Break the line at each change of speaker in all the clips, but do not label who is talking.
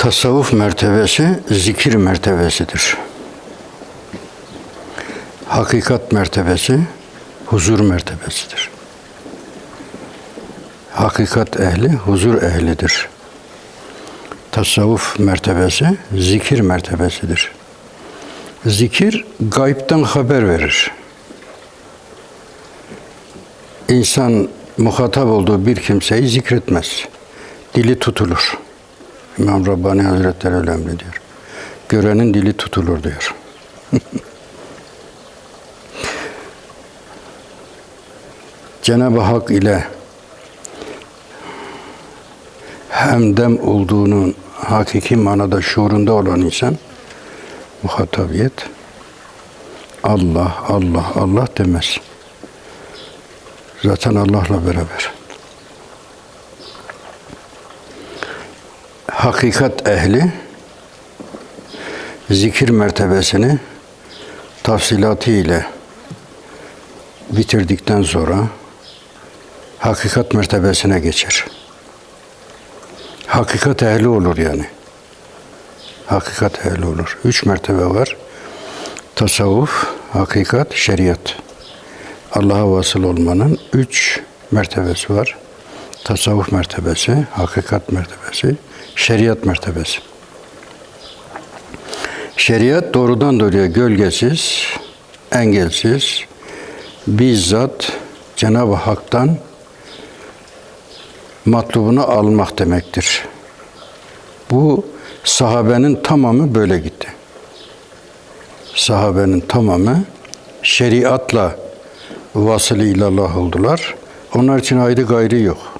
Tasavvuf mertebesi zikir mertebesidir. Hakikat mertebesi huzur mertebesidir. Hakikat ehli huzur ehlidir. Tasavvuf mertebesi zikir mertebesidir. Zikir gaybtan haber verir. İnsan muhatap olduğu bir kimseyi zikretmez. Dili tutulur. İmam Rabbani Hazretleri öyle emrediyor. Görenin dili tutulur diyor. Cenab-ı Hak ile hemdem olduğunun hakiki manada şuurunda olan insan muhatabiyet Allah, Allah, Allah demez. Zaten Allah'la beraber. Hakikat ehli zikir mertebesini tafsilatı ile bitirdikten sonra hakikat mertebesine geçer. Hakikat ehli olur yani. Hakikat ehli olur. Üç mertebe var. Tasavvuf, hakikat, şeriat. Allah'a vasıl olmanın üç mertebesi var. Tasavvuf mertebesi, hakikat mertebesi, şeriat mertebesi. Şeriat doğrudan doğruya gölgesiz, engelsiz, bizzat Cenab-ı Hak'tan matlubunu almak demektir. Bu sahabenin tamamı böyle gitti. Sahabenin tamamı şeriatla vasılı ilallah oldular. Onlar için ayrı gayrı yok.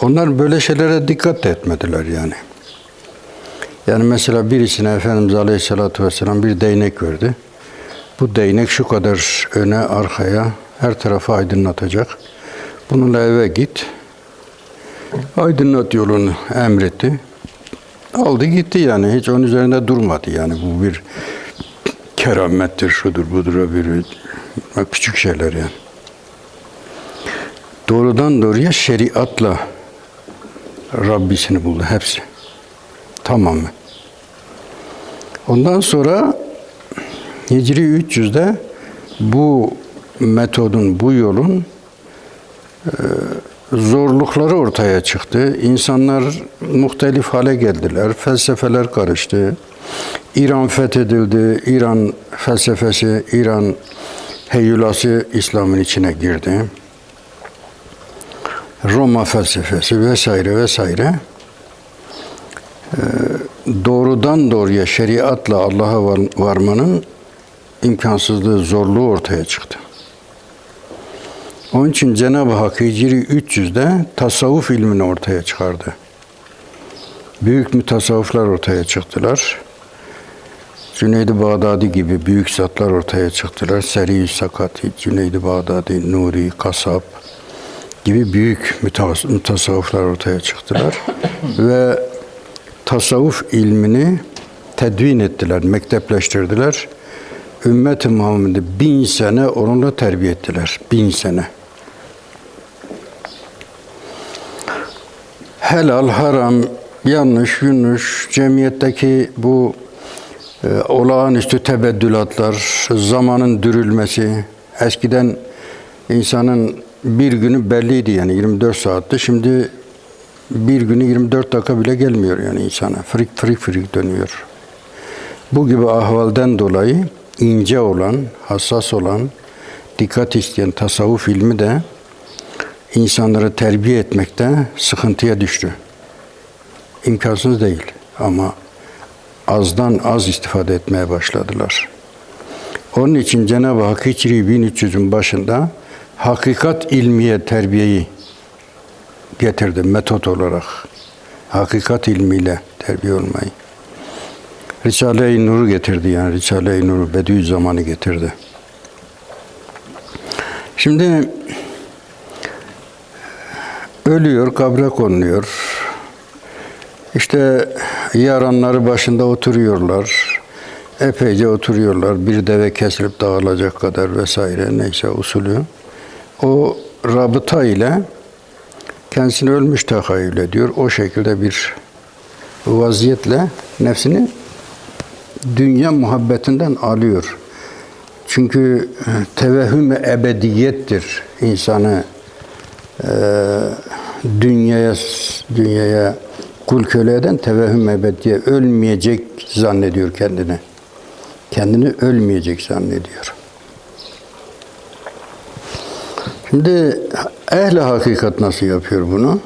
Onlar böyle şeylere dikkat de etmediler yani. Yani mesela birisine Efendimiz Aleyhisselatü Vesselam bir değnek verdi. Bu değnek şu kadar öne, arkaya, her tarafı aydınlatacak. Bununla eve git. Aydınlat yolunu emretti. Aldı gitti yani. Hiç onun üzerinde durmadı yani. Bu bir keramettir, şudur budur, bir küçük şeyler yani. Doğrudan doğruya şeriatla Rabbisini buldu hepsi. Tamamı. Ondan sonra Hicri 300'de bu metodun, bu yolun e, zorlukları ortaya çıktı. İnsanlar muhtelif hale geldiler. Felsefeler karıştı. İran fethedildi. İran felsefesi, İran heyulası İslam'ın içine girdi. Roma felsefesi vesaire vesaire ee, doğrudan doğruya şeriatla Allah'a varmanın imkansızlığı, zorluğu ortaya çıktı. Onun için Cenab-ı Hak Hicri 300'de tasavvuf ilmini ortaya çıkardı. Büyük mütasavvıflar ortaya çıktılar. Cüneyd-i Bağdadi gibi büyük zatlar ortaya çıktılar. Seri Sakati, Cüneyd-i Bağdadi, Nuri, Kasap gibi büyük mütasavvıflar ortaya çıktılar. Ve tasavvuf ilmini tedvin ettiler, mektepleştirdiler. Ümmet-i Muhammed'i bin sene onunla terbiye ettiler. Bin sene. Helal, haram, yanlış, yanlış, cemiyetteki bu e, olağanüstü tebeddülatlar, zamanın dürülmesi, eskiden insanın bir günü belliydi yani 24 saatti. Şimdi bir günü 24 dakika bile gelmiyor yani insana. Frik frik frik dönüyor. Bu gibi ahvalden dolayı ince olan, hassas olan, dikkat isteyen tasavvuf ilmi de insanları terbiye etmekte sıkıntıya düştü. İmkansız değil ama azdan az istifade etmeye başladılar. Onun için Cenab-ı Hak Hicri 1300'ün başında hakikat ilmiye terbiyeyi getirdi metot olarak. Hakikat ilmiyle terbiye olmayı. Risale-i Nur'u getirdi yani Risale-i Nur'u Bediüzzaman'ı getirdi. Şimdi ölüyor, kabre konuluyor. İşte yaranları başında oturuyorlar. Epeyce oturuyorlar. Bir deve kesilip dağılacak kadar vesaire neyse usulü. O rabıta ile kendisini ölmüş tahayyül ediyor. O şekilde bir vaziyetle nefsini dünya muhabbetinden alıyor. Çünkü e, tevehhüm ebediyettir insanı e, dünyaya dünyaya kul köle eden tevehhüm ebediye ölmeyecek zannediyor kendini. Kendini ölmeyecek zannediyor. Şimdi ehli hakikat nasıl yapıyor bunu?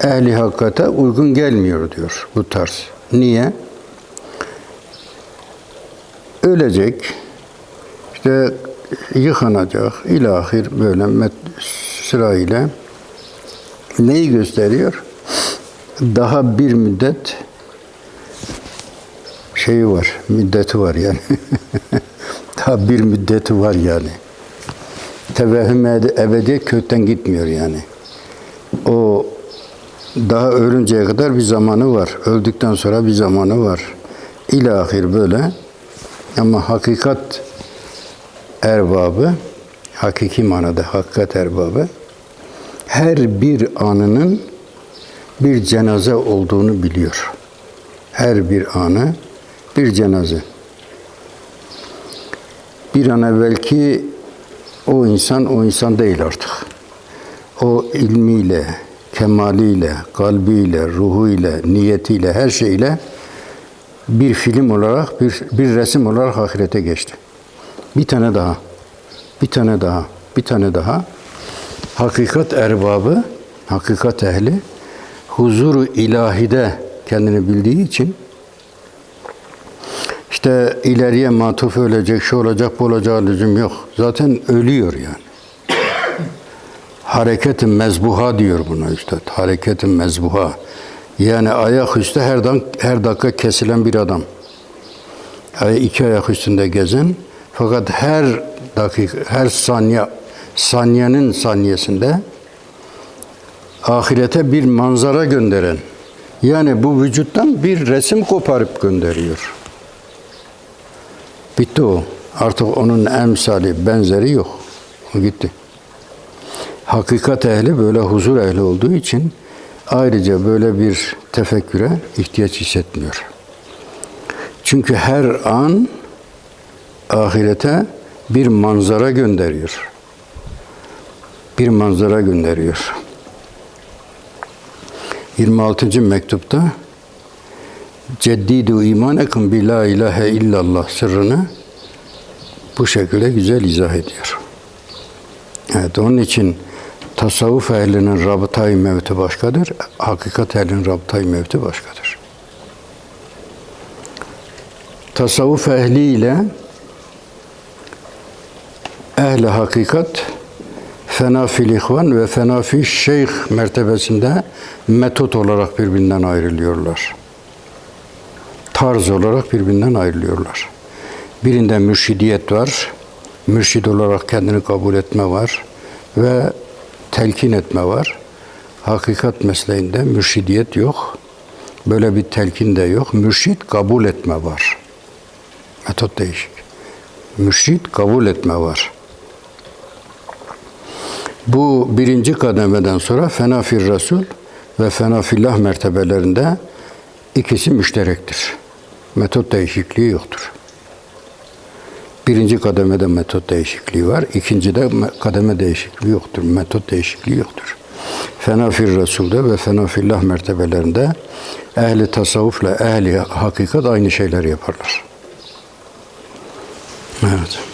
Ehli hakikate uygun gelmiyor diyor bu tarz. Niye? Ölecek, işte yıkanacak, ilahir böyle sırayla neyi gösteriyor? Daha bir müddet şeyi var, müddeti var yani. Daha bir müddeti var yani. Tevehhüm ebedi kökten gitmiyor yani. O daha ölünceye kadar bir zamanı var. Öldükten sonra bir zamanı var. İlahir böyle. Ama hakikat erbabı, hakiki manada hakikat erbabı, her bir anının bir cenaze olduğunu biliyor. Her bir anı bir cenaze. Bir an evvelki o insan o insan değil artık. O ilmiyle, kemaliyle, kalbiyle, ruhuyla, niyetiyle, her şeyle bir film olarak, bir, bir resim olarak ahirete geçti. Bir tane daha, bir tane daha, bir tane daha. Hakikat erbabı, hakikat ehli, huzuru ilahide kendini bildiği için işte ileriye matuf ölecek, şu olacak, bu olacağı lüzum yok. Zaten ölüyor yani. Hareketin mezbuha diyor buna üstad. Hareketin mezbuha. Yani ayak üstü her, dan, her dakika kesilen bir adam. Yani iki ayak üstünde gezen fakat her dakika, her saniye, saniyenin saniyesinde ahirete bir manzara gönderen. Yani bu vücuttan bir resim koparıp gönderiyor. Bitti o. Artık onun emsali, benzeri yok. O gitti. Hakikat ehli böyle huzur ehli olduğu için ayrıca böyle bir tefekküre ihtiyaç hissetmiyor. Çünkü her an ahirete bir manzara gönderiyor. Bir manzara gönderiyor. 26. mektupta Ceddidu imanekum bi la ilahe illallah sırrını bu şekilde güzel izah ediyor. Evet onun için tasavvuf ehlinin rabıtayı mevti başkadır, hakikat ehlinin rabıtayı mevti başkadır. Tasavvuf ehliyle ehli hakikat fena fil ihvan ve fena fi şeyh mertebesinde metot olarak birbirinden ayrılıyorlar. Tarz olarak birbirinden ayrılıyorlar. Birinde mürşidiyet var, mürşid olarak kendini kabul etme var ve telkin etme var. Hakikat mesleğinde mürşidiyet yok. Böyle bir telkin de yok. Mürşid kabul etme var. Metot değişik. Mürşid kabul etme var. Bu birinci kademeden sonra fena fir Resul ve fena fillah mertebelerinde ikisi müşterektir. Metot değişikliği yoktur. Birinci kademede metot değişikliği var. İkincide kademe değişikliği yoktur. Metot değişikliği yoktur. Fena fir Resul'de ve fena fillah mertebelerinde ehli tasavvufla ehli hakikat aynı şeyler yaparlar. Evet.